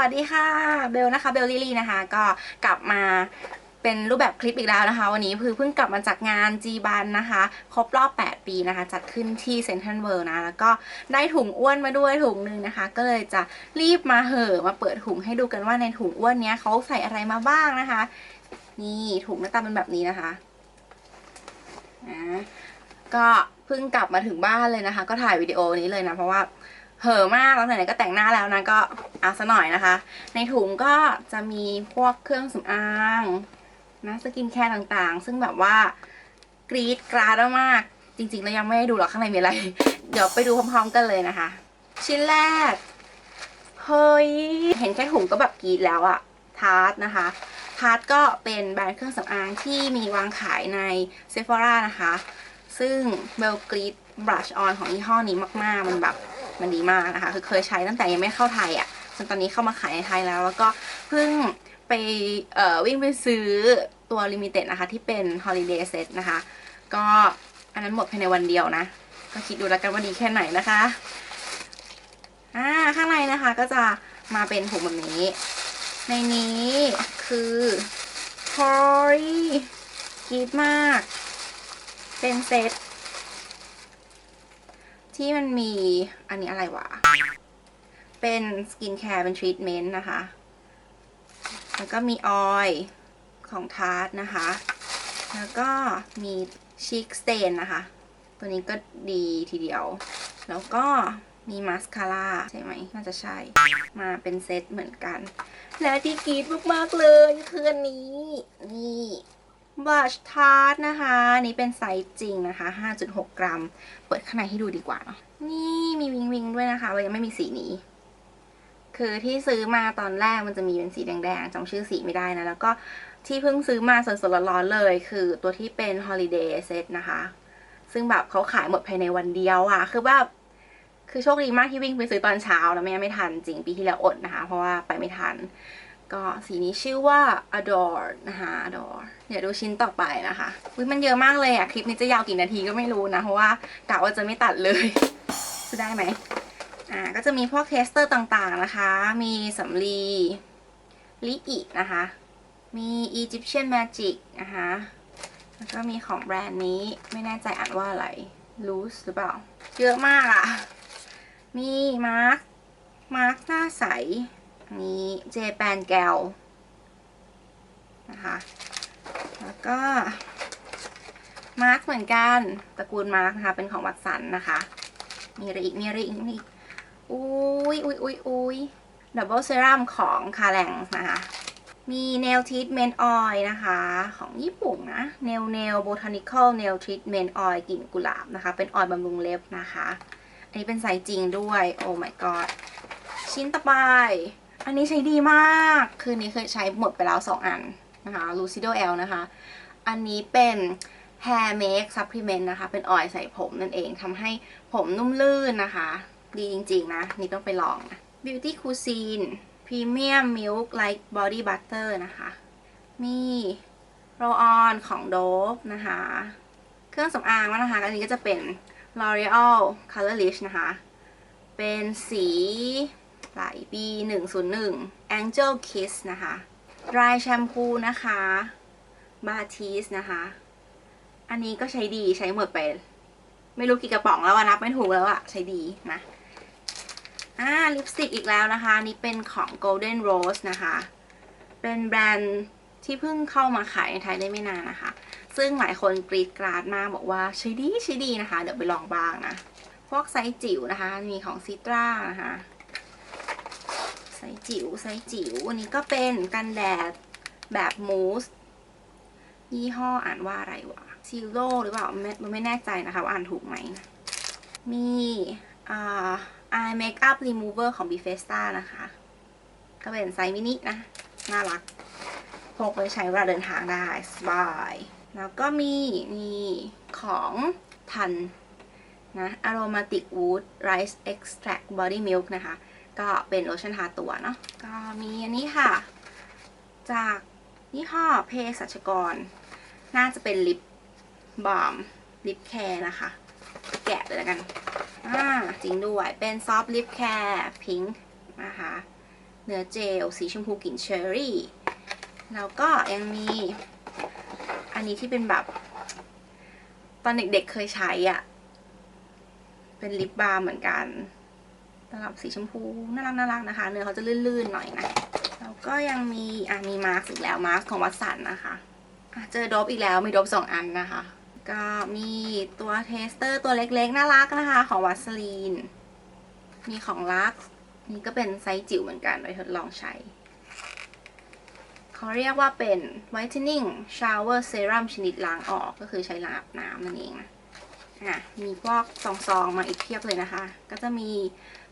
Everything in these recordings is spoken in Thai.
วัสดีค่ะเบลนะคะเบลลิลี่นะคะ ก็กลับมาเป็นรูปแบบคลิปอีกแล้วนะคะ วันนี้คือเพิ่งกลับมาจากงานจีบันนะคะ ครบรอบ 8 ปีนะคะ จัดขึ้นที่เซนทรัลเวิลด์นะ แล้วก็ได้ถุงอ้วนมาด้วยถุงหนึ่งนะคะ ก็เลยจะรีบมาเหอมาเปิดถุงให้ดูกันว่าในถุงอ้วนเนี้ยเขาใส่อะไรมาบ้างนะคะ นี่ถุงหน้าตาเป็นแบบนี้นะคะอ่าก็เพิ่งกลับมาถึงบ้านเลยนะคะ ก็ถ่ายวิดีโอนี้เลยนะเพราะว่า เห่อมากแล้วไหนๆก็แต่งหน้าแล้วนะก็เอาซะหน่อยนะคะ ในถุงก็จะมีพวกเครื่องสำอางนะสกินแคร์ต่างๆ ซึ่งแบบว่ากรีดกราดมาก จริงๆแล้วยังไม่ได้ดูหรอกข้างในมีอะไร เดี๋ยวไปดูพร้อมๆกันเลยนะคะ ชิ้นแรก เฮ้ย เห็นแค่ถุงก็แบบกรีดแล้วอะทาร์ตนะคะทาร์ตก็เป็นแบรนด์เครื่องสำอางที่มีวางขายในเซฟ h o รานะคะ ซึ่งเบลกรีดบลัชออนของยี่ห้อนี้มากๆ มันแบบ มันดีมากนะคะ คือเคยใช้ตั้งแต่ยังไม่เข้าไทยอะ่ะจนตอนนี้เข้ามาขายในไทยแล้ว แล้วก็เพิ่งไปเอ่อวิ่งไปซื้อตัวลิมิเต็ดนะคะ ที่เป็น Holiday Set นะคะ ก็อันนั้นหมดภายในวันเดียวนะ ก็คิดดูแล้วกันว่าดีแค่ไหนนะคะอ่าข้างในนะคะก็จะมาเป็นถุงแบบนี้ ในนี้คือฮอยกรีดมาก เป็นเซต ที่มันมีอันนี้อะไรวะ เป็นสกินแคร์เป็นทรีทเมนต์นะคะ แล้วก็มีออยล์ของทาร์ตนะคะ แล้วก็มีชิคสเตนนะคะ ตัวนี้ก็ดีทีเดียว แล้วก็มีมาสคาร่าใช่ไหมน่าจะใช่ มาเป็นเซตเหมือนกัน และที่กรีดมาก ๆ เลยคืออันนี้ นี่ บลัชทาร์ตนะคะนนี้เป็นไซส์จริงนะคะ 5.6 กรัม เปิดข้างในให้ดูดีกว่าเนาะนี่มีวิงวิงด้วยนะคะเรายังไม่มีสีนี้ คือที่ซื้อมาตอนแรกมันจะมีเป็นสีแดงๆจำชื่อสีไม่ได้นะ แล้วก็ที่เพิ่งซื้อมาสดๆร้อนๆเลย คือตัวที่เป็น holiday set นะคะ ซึ่งแบบเขาขายหมดภายในวันเดียวอะคือแบบคือโชคดีมากที่วิ่งไปซื้อตอนเช้านะไม่งั้นไม่ทันจริงปีที่แล้วอดนะคะ เพราะว่าไปไม่ทัน ก็สีนี้ชื่อว่า adore นะคะ adore เดี๋ยวดูชิ้นต่อไปนะคะอุ๊ยมันเยอะมากเลยอะคลิปนี้จะยาวกี่นาทีก็ไม่รู้นะ เพราะว่ากะว่าจะไม่ตัดเลยจะได้ไหมอ่าก็จะมีพวกเทสเตอร์ต่างๆนะคะ มีสำลีลิอินะคะ มี Egyptian Magic นะคะแล้วก็มีของแบรนด์นี้ไม่แน่ใจอ่านว่าอะไร Loose หรือเปล่า เยอะมากอะ่ะมีมาร์คมาร์คหน้าใส นี้เจแปนแกลนะคะ แล้วก็มาร์คเหมือนกันตระกูลมาร์คนะคะ เป็นของวัตสันนะคะ มีอะไรอีกมีอะไรอีกมีอีกอุ้ยอุ้ยอุ้ยอุ้ยดับเบิลเซรั่มของคาแรงนะคะ มี nail treatment oil นะคะ ของญี่ปุ่นนะ nail nail botanical nail treatment oil กลิ่นกุหลาบนะคะ เป็นออยล์บำรุงเล็บนะคะ อันนี้เป็นไซส์จริงด้วย โอ้ my god ชิ้นต่อไป อันนี้ใช้ดีมาก คืนนี้เคยใช้หมดไปแล้ว 2 อันนะคะ Lucido L นะคะ อันนี้เป็น hair make supplement นะคะ เป็นออยล์ใส่ผมนั่นเองทำให้ผมนุ่มลื่นนะคะ ดีจริงๆนะ นี่ต้องไปลองนะ Beauty Cuisine Premium Milk Light Body Butter นะคะ มี Roll On ของ Dove นะคะ เครื่องสำอางนะคะ อันนี้ก็จะเป็น L'Oreal Colorless นะคะ เป็นสี หลปี101 Angel Kiss นะคะ Dry Shampoo นะคะ b a t i s นะคะ อันนี้ก็ใช้ดีใช้หมดไป ไม่รู้กี่กระป๋องแล้วอะนับไม่ถูกแล้วอะใช้ดีนะอ่าลิปสติกอีกแล้วนะคะ นี่เป็นของ Golden Rose นะคะ เป็นแบรนด์ที่เพิ่งเข้ามาขายในไทยได้ไม่นานนะคะ ซึ่งหลายคนกรีดกราดมากบอกว่าใช้ดีใช้ดีนะคะ เดี๋ยวไปลองบ้างนะ พวกไซส์จิ๋วนะคะ มีของซิตรานะคะ ซส์จิ๋วไซส์จิ๋วอันนี้ก็เป็นกันแดดแบบมูสยี่ห้ออ่านว่าอะไรวะซิลโลหรือเปล่าไม่ไม่แน่ใจนะคะว่าอ่านถูกไหมนะมีอ่า eye makeup remover ของ b f e s t a นะคะ ก็เป็นไซส์มินินะ น่ารักพกไปใช้เวลาเดินทางได้สบาย แล้วก็มีนี่ของทันนะ aromatic wood rice extract body milk นะคะ ก็เป็นโลชั่นทาตัวเนาะก็มีอันนี้ค่ะ จากยี่ห้อเพสัชกร น่าจะเป็นลิปบาล์มลิปแคร์นะคะ แกะเลยแล้วกันอ่าจริงด้วยเป็นซอฟต์ลิปแคร์พิงค์นะคะเนื้อเจล สีชมพูกลิ่นเชอร์รี่ แล้วก็ยังมีอันนี้ที่เป็นแบบ ตอนเด็กๆเคยใช้อะ่ะ เป็นลิปบาล์มเหมือนกัน สำหรับสีชมพูน่ารักน่ารักนะคะ เนื้อเขาจะลื่นๆหน่อยนะแล้วก็ยังมีอะมีมาร์กอีกแล้วมาร์กของวัตสันนะคะะเจอโดบอีกแล้วมีโดบสองอันนะคะ ก็มีตัวเทสเตอร์ตัวเล็กๆน่ารักนะคะ ของวัสลีนมีของลักนี่ก็เป็นไซส์จิ๋วเหมือนกันไปทดลองใช้เขาเรียกว่าเป็น whitening shower serum ชนิดล้างออกก็คือใช้ล้างอาบน้ำนั่นเองนะ่ะ มีพวกซองๆมาอีกเพียบเลยนะคะ ก็จะมี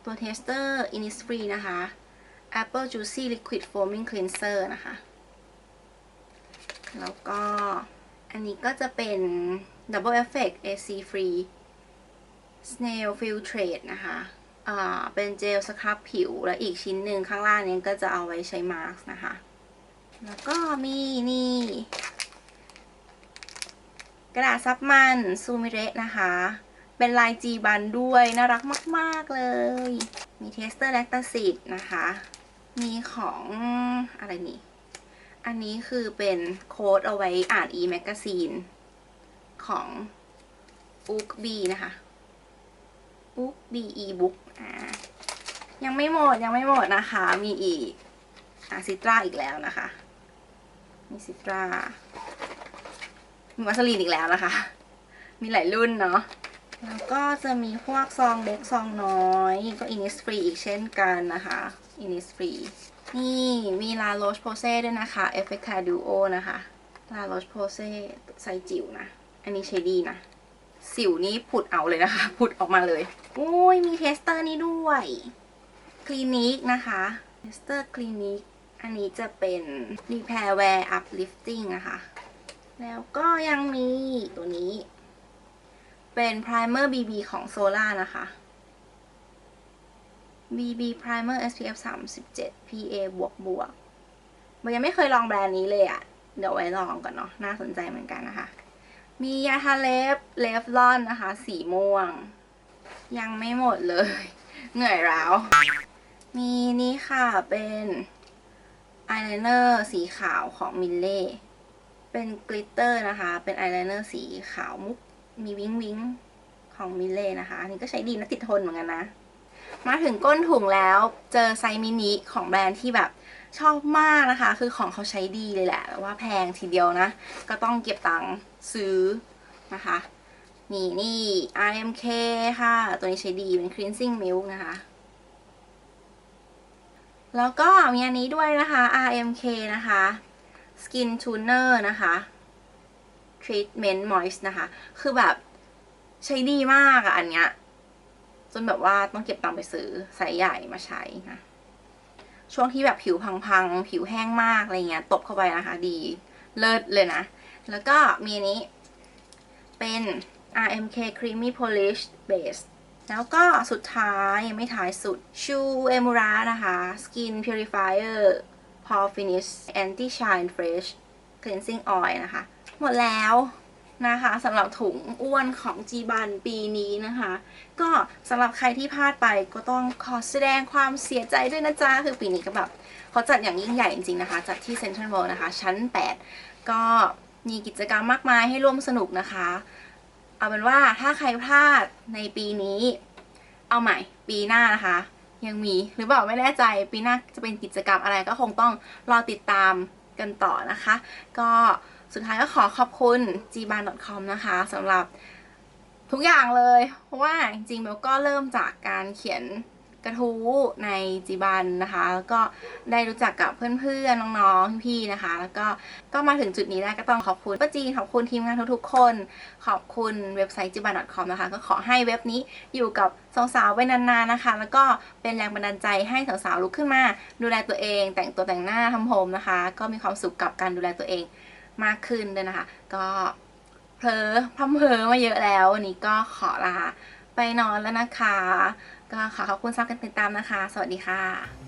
ตัวเทสเตอร์ Innisfree นะคะ Apple Juicy Liquid Foaming Cleanser นะคะ แล้วก็อันนี้ก็จะเป็น Double Effect AC Free Snail Filtrate นะคะอ่าเป็นเจลสครับผิว และอีกชิ้นหนึ่งข้างล่างนี้ก็จะเอาไว้ใช้มาร์กนะคะ แล้วก็มีนี่ กระดาษซับมันซูมิเระนะคะ เป็นลายจีบันด้วย น่ารักมาก ๆ เลย มีเทสเตอร์แลคตาซิดนะคะ มีของอะไรนี่ อันนี้คือเป็นโค้ดเอาไว้อ่าน e magazine ของอุ๊กบีนะคะบุ๊ก b e book อ่ายังไม่หมดยังไม่หมดนะคะ มีอีกอะซิตราอีกแล้วนะคะ มีซิตรา วัสลีนอีกแล้วนะคะ มีหลายรุ่นเนาะ แล้วก็จะมีพวกซองเล็กซองน้อยก็อินิสฟรีอีกเช่นกันนะคะอินิสฟรีนี่มีลาโรชโพเซ่ด้วยนะคะเอฟเฟคาดูโอนะคะลาโรชโพเซ่ไซส์จิ๋วนะ อันนี้ใช้ดีนะ สิวนี่ผุดเอาเลยนะคะ ผุดออกมาเลย โอ้ยมีเทสเตอร์นี่ด้วยคลินิกนะคะเทสเตอร์คลินิกอันนี้จะเป็น Repair Wear Uplifting นะคะ แล้วก็ยังมีตัวนี้ เป็น Primer BB ของ Solar นะคะ BB Primer SPF 37 PA บวกบวกมันยังไม่เคยลองแบรนด์นี้เลยอะ่ะเดี๋ยวไว้ลองก่อนเนาะ น่าสนใจเหมือนกันนะคะ มียาทาเล็บเลฟลอนนะคะ สีม่วง ยังไม่หมดเลย เหนื่อยแล้วมีนี่ค่ะเป็นอายไลเนอร์สีขาวของมิลเล่ เป็นกลิตเตอร์นะคะ เป็นอายไลเนอร์สีขาวมุก มีวิ้งวิ้งของมิเล่นะคะ อันนี้ก็ใช้ดีนะติดทนเหมือนกันนะ มาถึงก้นถุงแล้วเจอไซมินิของแบรนด์ที่แบบชอบมากนะคะ คือของเขาใช้ดีเลยแหละแต่ว่าแพงทีเดียวนะ ก็ต้องเก็บตังค์ซื้อนะคะ นี่นี่ RMK ค่ะ ตัวนี้ใช้ดีเป็น cleansing milk นะคะ แล้วก็มีอันนี้ด้วยนะคะ RMK นะคะ Skin Toner นะคะ Treatment Moist นะคะ คือแบบใช้ดีมากอะอันเนี้ย จนแบบว่าต้องเก็บตังค์ไปซื้อไซส์ใหญ่มาใช้นะ ช่วงที่แบบผิวพังๆ ผิวแห้งมากอะไรเงี้ย ตบเข้าไปนะคะ ดี เลิศเลยนะ แล้วก็มีนนี้ เป็น RMK Creamy Polish Base แล้วก็สุดท้ายยังไม่ท้ายสุดชูเอมูระนะคะ Skin Purifier Pore Finish Anti Shine Fresh Cleansing Oil นะคะ หมดแล้วนะคะสำหรับถุงอ้วนของจีบันปีนี้นะคะ ก็สำหรับใครที่พลาดไปก็ต้องขอแสดงความเสียใจด้วยนะจ๊ะ คือปีนี้ก็แบบเขาจัดอย่างยิ่งใหญ่จริงๆนะคะ จัดที่เซ็นทรัลเวิลด์นะคะ ชั้น 8 ก็มีกิจกรรมมากมายให้ร่วมสนุกนะคะ เอาเป็นว่าถ้าใครพลาดในปีนี้ เอาใหม่ปีหน้านะคะ ยังมีหรือเปล่าไม่แน่ใจปีหน้าจะเป็นกิจกรรมอะไรก็คงต้องรอติดตามกันต่อนะคะ ก็สุดท้ายก็ขอขอบคุณ gban.com นะคะสำหรับทุกอย่างเลย เพราะว่าจริงๆเบลก็เริ่มจากการเขียน กระทู้ในจีบันนะคะ แล้วก็ได้รู้จักกับเพื่อนๆ น้องๆ พี่ๆ นะคะ แล้วก็ก็มาถึงจุดนี้ได้ก็ต้องขอบคุณป้าจีนขอบคุณทีมงานทุกๆ คน ขอบคุณเว็บไซต์จิบัน .com นะคะ ก็ขอให้เว็บนี้อยู่กับสาวๆไว้นานๆ นะคะ แล้วก็เป็นแรงบันดาลใจให้สาวๆ ลุกขึ้นมา ดูแลตัวเอง แต่งตัวแต่งหน้าทำผมนะคะ ก็มีความสุขกับการดูแลตัวเองมากขึ้นด้วยนะคะ ก็เผลอพร่ำเผลอมาเยอะแล้ววันนี้ก็ขอลาไปนอนแล้วนะคะ ก็ขอขอบคุณซับการติดตามนะคะ สวัสดีค่ะ